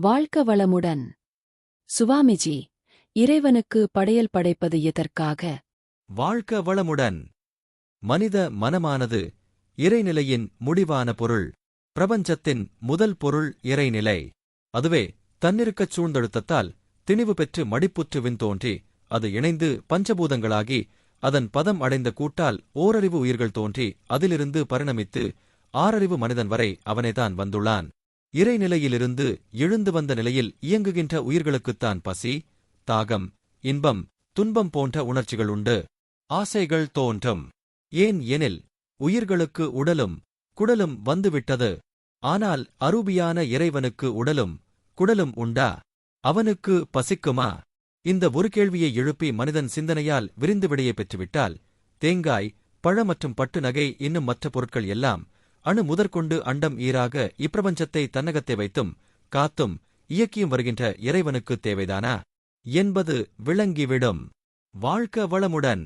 வாழ்க்க வளமுடன். சுவாமிஜி இறைவனுக்கு படையல் படைப்பது எதற்காக? வாழ்க்க வளமுடன். மனித மனமானது இறைநிலையின் முடிவான பொருள் பிரபஞ்சத்தின் முதல் பொருள் இறைநிலை. அதுவே தன்னிருக்கச் சூழ்ந்தழுத்தத்தால் திணிவு பெற்று மடிப்புற்று விண்தோன்றி அது இணைந்து பஞ்சபூதங்களாகி அதன் பதம் அடைந்த கூட்டால் ஓரறிவு உயிர்கள் தோன்றி அதிலிருந்து பரிணமித்து ஆறறிவு மனிதன் வரை அவனேதான் வந்துள்ளான். இறைநிலையிலிருந்து எழுந்து வந்த நிலையில் இயங்குகின்ற உயிர்களுக்குத்தான் பசி தாகம் இன்பம் துன்பம் போன்ற உணர்ச்சிகள் உண்டு. ஆசைகள் தோன்றும். ஏன் எனில் உயிர்களுக்கு உடலும் குடலும் வந்துவிட்டது. ஆனால் அரூபியான இறைவனுக்கு உடலும் குடலும் உண்டா? அவனுக்கு பசிக்குமா? இந்த ஒரு கேள்வியை எழுப்பி மனிதன் சிந்தனையால் விரிந்து விடையை பெற்றுவிட்டால் தேங்காய் பழ மற்றும் பட்டு நகை இன்னும் மற்ற பொருட்கள் எல்லாம் அணு முதற்கொண்டு அண்டம் ஈராக இப்பிரபஞ்சத்தை தன்னகத்தை வைத்தும் காத்தும் இயக்கியும் வருகின்ற இறைவனுக்கு தேவைதானா? என்பது விளங்கிவிடும். வாழ்க்க வளமுடன்!